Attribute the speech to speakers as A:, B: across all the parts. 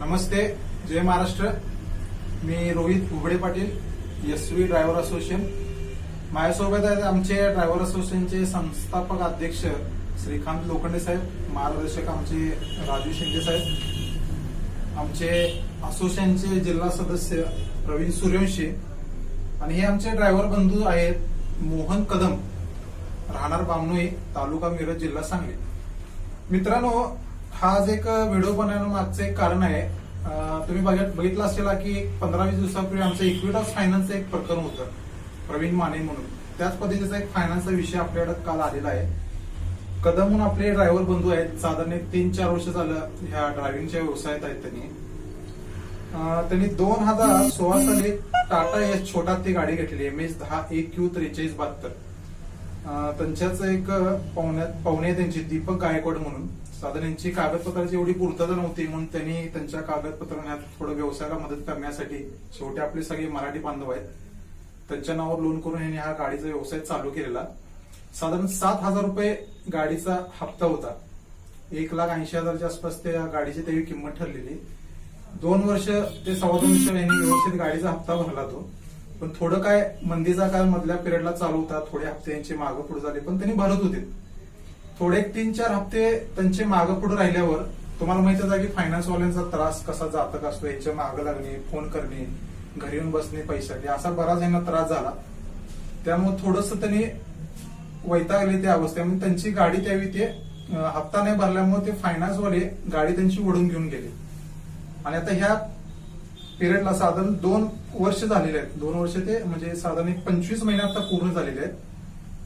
A: नमस्ते जय महाराष्ट्र. मी Rohit Ughade Patil S V driver association माझ्यासोबत आहेत आमचे ड्रायव्हर असोसिएशनचे संस्थापक अध्यक्ष श्रीकांत लोखंडे साहेब मार्गदर्शक आमचे राजू शिंदे साहेब. आमचे असोसिएशनचे जिल्हा सदस्य प्रवीण सूर्यवंशी आणि हे आमचे ड्रायव्हर बंधू आहेत मोहन कदम राहणार बामनोई तालुका मिरज जिल्हा सांगली. मित्रांनो हा आज एक व्हिडिओ बनवण्याचं मागचं एक कारण आहे. तुम्ही बघितलं असेल की पंधरा वीस दिवसापूर्वी आमचं इक्विटास फायनान्सचं एक प्रकरण होतं. प्रवीण माने म्हणून. त्याच पद्धतीचा एक फायनान्सचा विषय आपल्याकडे काल आलेला आहे. कदम म्हणून आपले ड्रायव्हर बंधू आहेत. साधारण एक तीन चार वर्ष झालं ह्या ड्रायव्हिंगच्या व्यवसायात आहेत त्यांनी. त्यांनी दोन हजार सोळा साली टाटा एस छोटा ती गाडी घेतली एम एस दहा एक क्यू त्रेचाळीस बहात्तर. त्यांच्याच एक पाहुण्यात पाहुणे आहे त्यांची. दीपक गायकवाड म्हणून. साधारण यांची कागदपत्राची एवढी पूर्तता नव्हती म्हणून त्यांनी त्यांच्या कागदपत्रांना थोडं व्यवसायाला मदत करण्यासाठी शेवटी आपले सगळे मराठी बांधव आहेत. त्यांच्या नावावर लोन करून यांनी हा गाडीचा व्यवसाय चालू केलेला. साधारण सात हजार रुपये गाडीचा हप्ता होता. एक लाख ऐंशी हजारच्या आसपास त्या गाडीची त्यावेळी किंमत ठरलेली. दोन वर्ष ते सव्वा दोन वर्ष यांनी व्यवस्थित गाडीचा हप्ता भरला तो. पण थोडं काय मंदीचा काळ मधल्या पिरियडला चालू होता थोडे हप्ते यांचे मागं पुढे झाले पण त्यांनी भरत होते. थोडे तीन चार हप्ते त्यांचे मागं पुढे राहिल्यावर तुम्हाला माहितच आहे की फायनान्सवाल्यांचा त्रास कसा जातक असतो याच्या मागं लागणे फोन करणे घरी येऊन बसणे पैशाने असा बराच यांना त्रास झाला. त्यामुळे थोडस त्यांनी वैतागले त्या अवस्थेमध्ये त्यांची गाडी त्यावेळी ते हप्ता नाही भरल्यामुळे ते फायनान्सवाले गाडी त्यांची ओढून घेऊन गेले. आणि आता ह्या पिरियडला साधारण दोन वर्ष झालेले आहेत. दोन वर्ष ते म्हणजे साधारण एक पंचवीस महिने आता पूर्ण झालेले आहेत.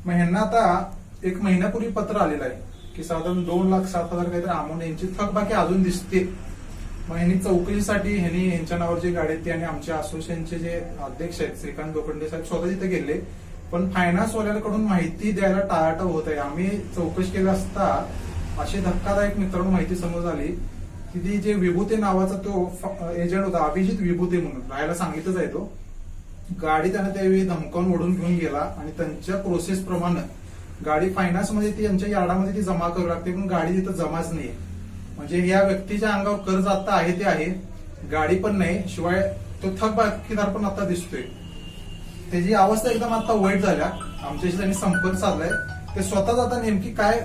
A: मग ह्यांना आता एक महिन्यापूर्वी पत्र आलेलं आहे की साधारण दोन लाख सात हजार काहीतरी अमाऊंट यांची थकबाकी अजून दिसते. मग ह्यांनी चौकशीसाठी ह्यांनी यांच्या नावावर जी गाडी आहे ती आणि आमच्या असोसिएशनचे जे अध्यक्ष आहेत श्रीकांत लोखंडे साहेब स्वतः तिथे गेले. पण फायनान्स वाल्याकडून माहिती द्यायला टाळाटाळ होत आहे. आम्ही चौकशी केली असता अशी धक्कादायक मित्रांनो माहिती समोर आली की ती जे विभूते नावाचा तो एजंट होता अभिजित विभूते म्हणून राहायला सांगितच आहे तो. गाडी त्यानं त्यावेळी धमकावून ओढून घेऊन गेला आणि त्यांच्या प्रोसेस प्रमाणे गाडी फायनान्समध्ये ती यांच्या यार्डामध्ये ती जमा करू लागते पण गाडी तिथं जमाच नाहीये म्हणजे या व्यक्तीच्या अंगावर कर्ज आता आहे ते आहे गाडी पण नाही शिवाय तो थक बाकीदार पण आता दिसतोय. त्याची अवस्था एकदम आता वाईट झाल्या. आमच्याशी त्यांनी संपर्क साधलाय. ते स्वतःच आता नेमकी काय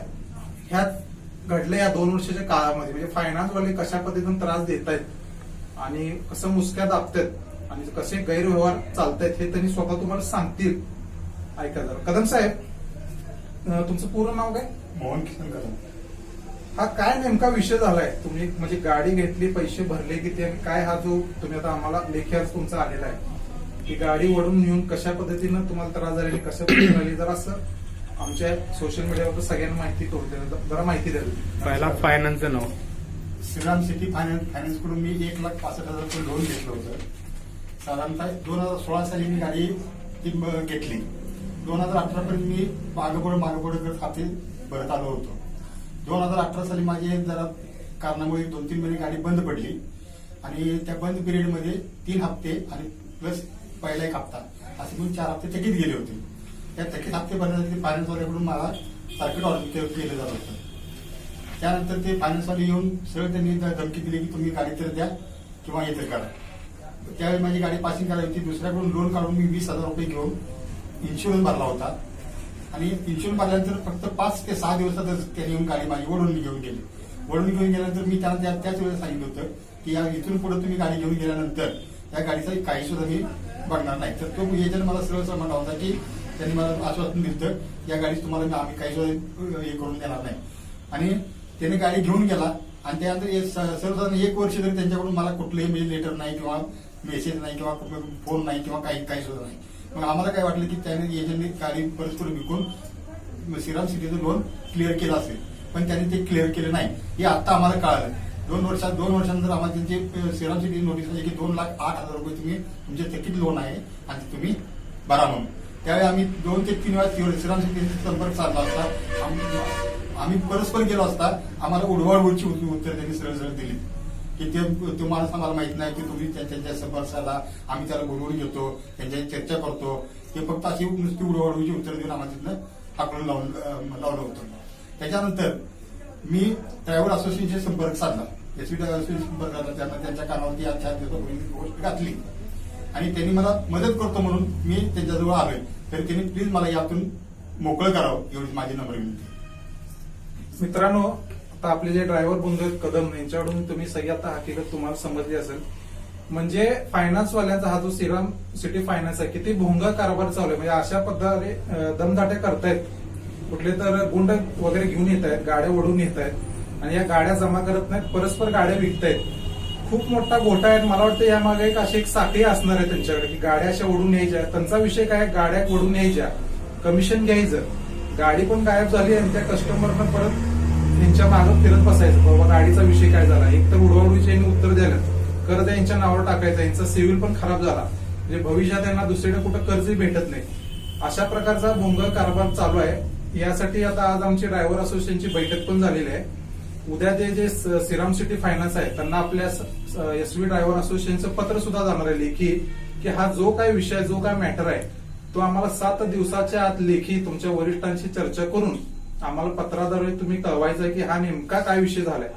A: ह्यात घडलं या दोन वर्षाच्या काळामध्ये? म्हणजे फायनान्सवाले कशा पद्धतीने त्रास देत आहेत आणि कसं मुसक्या दाबतायत? आणि कसे गैरव्यवहार चालतायत हे त्यांनी स्वतः तुम्हाला सांगतील. ऐका जरा. कदम साहेब तुमचं पूर्ण नाव काय?
B: मोहन किसन कदम.
A: हा काय नेमका विषय झालाय? तुम्ही म्हणजे गाडी घेतली पैसे भरले किती आणि काय हा जो तुम्ही आता आम्हाला लेखी तुमचा आलेला आहे. की गाडी वडून येऊन कशा पद्धतीनं तुम्हाला त्रास झालेली कशा पद्धतीने झाली जरा असं आमच्या सोशल मीडियावर सगळ्यांना माहिती करून जरा माहिती द्या.
C: पहिला फायनान्सचं नाव.
B: श्रीराम सिटी फायनान्स फायनान्सकडून मी एक लाख पासष्ट हजार रुपये लोन घेतलं होतं. साधारणतः दोन हजार सोळा साली मी गाडी ती घेतली. दोन हजार अठरा पर्यंत मी मागपुढे मागपुढे करत खाते भरत आलो होतो. दोन हजार अठरा साली माझी जरा कारणामुळे दोन तीन महिने गाडी बंद पडली. आणि त्या बंद पिरियडमध्ये तीन हप्ते आणि प्लस पहिला एक हप्ता. असे म्हणून चार हप्ते थकीत गेले होते. त्या थकीत हप्ते भरण्यासाठी फायनान्सवाल्याकडून मला सारखं ऑर्डर केलं जात होतं. त्यानंतर ते फायनान्सवाले येऊन सरळ त्यांनी धमकी दिली की तुम्ही गाडी तर द्या किंवा हे तर करा. त्यावेळी माझी गाडी पासिंग करायची होती. दुसऱ्याकडून लोन काढून मी वीस हजार रुपये घेऊन इन्शुरन्स भरला होता. आणि इन्शुरन्स भरल्यानंतर फक्त पाच ते सहा दिवसातच त्याने येऊन गाडी माझी वडून घेऊन गेली. वडून घेऊन गेल्यानंतर मी त्यांना त्या- त्याच वेळेला सांगितलं होतं की या इथून पुढे तुम्ही गाडी घेऊन गेल्यानंतर या गाडीचा काही सुद्धा मी बघणार नाही. तर तो एजंट मला सरळ सरळ म्हणला होता की त्यांनी मला आश्वासन दिलं या गाडीत तुम्हाला मी- आम्ही काही सुद्धा हे करून देणार नाही. आणि त्याने गाडी घेऊन गेला आणि त्यानंतर सर्वसाधारण एक वर्ष तरी त्यांच्याकडून मला कुठलंही म्हणजे लेटर नाही किंवा मेसेज नाही किंवा फोन नाही किंवा काही काही सुद्धा नाही. मग आम्हाला काय वाटलं की त्याने एजंटने गाडी परस्पर विकून श्रीराम सिटीचं लोन क्लिअर केलं असेल पण त्याने ते क्लिअर केलं नाही. हे आता आम्हाला कळालं. दोन वर्षात दोन वर्षानंतर आम्हाला त्यांचे श्रीराम सिटी नोटीस आली की दोन लाख आठ हजार रुपये तुम्ही तुमचे थकीत लोन आहे आणि ते तुम्ही भरा म्हणून. त्यावेळी आम्ही दोन ते तीन वेळा तीव्र श्रीराम सिटीचा संपर्क साधला असता. आम्ही परस्पर गेलो असता आम्हाला उडवाडवडची उत्तर त्यांनी सरळ सरळ दिली. की ते तुम्हाला माणूस आम्हाला माहीत नाही की तुम्ही त्यांच्या संपर्क आम्ही त्याला बोलवून घेतो त्यांच्याशी चर्चा करतो. हे फक्त अशी नुसती उडवाडूची उत्तर देऊन आम्हाला तिथनं हाकलून लावून लावलं होतं. त्याच्यानंतर मी ड्रायव्हर असोसिएशनशी संपर्क साधला. एस साधला. त्यांना त्यांच्या कानावरती आजच्या गोष्ट घातली. आणि त्यांनी मला मदत करतो म्हणून मी त्यांच्याजवळ आलोय. तर त्यांनी प्लीज मला यातून मोकळं करावं एवढी माझी नम्र विनंती.
A: मित्रांनो आता आपले जे ड्रायव्हर बंधू आहेत कदम यांच्याकडून तुम्ही सगळी आता हकीकत तुम्हाला समजली असेल. म्हणजे फायनान्सवाल्यांचा हा जो सिरम सिटी फायनान्स आहे किती भोंगा कारभार चालू आहे. म्हणजे अशा पद्धतीने दमदाटे दमदाट्या करतायत. कुठले तर गुंड वगैरे घेऊन येत आहेत गाड्या ओढून येत आहेत. आणि या गाड्या जमा करत नाहीत परस्पर गाड्या विकतायत. खूप मोठा घोटा आहे. मला वाटतं यामागे एक अशी एक साखळी असणार आहे त्यांच्याकडे की गाड्या अशा ओढून यायच्या त्यांचा विषय काय गाड्या ओढून यायच्या कमिशन घ्यायचं. गाडी पण गायब झाली आणि त्या कस्टमरनं परत त्यांच्या मागं फिरत बसायचं. बाबा गाडीचा विषय काय झाला? एक तर उडवाउडीचे यांनी उत्तर द्यायला कर्ज यांच्या नावावर टाकायचं. यांचा सिव्हिल पण खराब झाला. म्हणजे भविष्यात यांना दुसरीकडे कुठं कर्जही भेटत नाही. अशा प्रकारचा भोंगळ कारभार चालू आहे. यासाठी आता आज आमची ड्रायव्हर असोसिएशनची बैठक पण झालेली आहे. उद्या ते जे सिराम सिटी फायनान्स आहे त्यांना आपल्या एस व्ही ड्रायव्हर असोसिएशनचं पत्र सुद्धा जाणार आहे लेखी की हा जो काय विषय जो काय मॅटर आहे तो आम्हाला सात दिवसाच्या आत लेखी तुमच्या वरिष्ठांशी चर्चा करून आम्हाला पत्राद्वारे तुम्ही कळवायचं आहे की हा नेमका काय विषय झालाय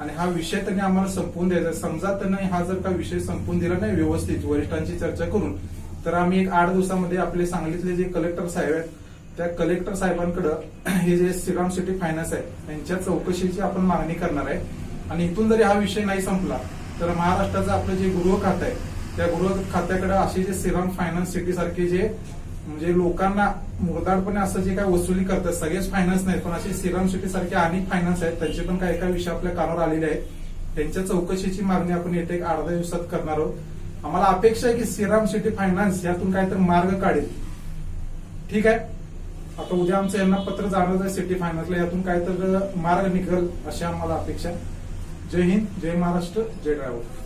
A: आणि हा विषय त्यांनी आम्हाला संपवून द्यायचा आहे. समजा त्यांनी हा जर का विषय संपवून दिला नाही व्यवस्थित वरिष्ठांची चर्चा करून तर आम्ही एक आठ दिवसामध्ये आपले सांगलीतले जे कलेक्टर साहेब आहेत त्या कलेक्टर साहेबांकडं हे जे श्रीराम सिटी फायनान्स आहे त्यांच्या चौकशीची आपण मागणी करणार आहे आणि इथून जरी हा विषय नाही संपला तर महाराष्ट्राचं आपलं जे गृह खातं आहे त्या गृह खात्याकडे असे जे श्रीराम फायनान्स सिटी सारखे जे म्हणजे लोकांना मुरदाडपणे असं जे काय वसुली करतात सगळेच फायनान्स नाहीत पण असे श्रीराम शेट्टी सारखे अनेक फायनान्स आहेत त्यांचे पण काही काही विषय आपल्या कानावर आलेले आहेत. त्यांच्या चौकशीची मागणी आपण येत्या एक अर्ध्या दिवसात करणार आहोत. आम्हाला अपेक्षा आहे की श्रीराम शेट्टी फायनान्स यातून काहीतरी मार्ग काढेल. ठीक आहे? आता उद्या आमचं यांना पत्र जाणार आहे सिटी फायनान्सला यातून काय तर मार्ग निघल अशी आम्हाला अपेक्षा जय हिंद जय महाराष्ट्र जय ड्रायव्हर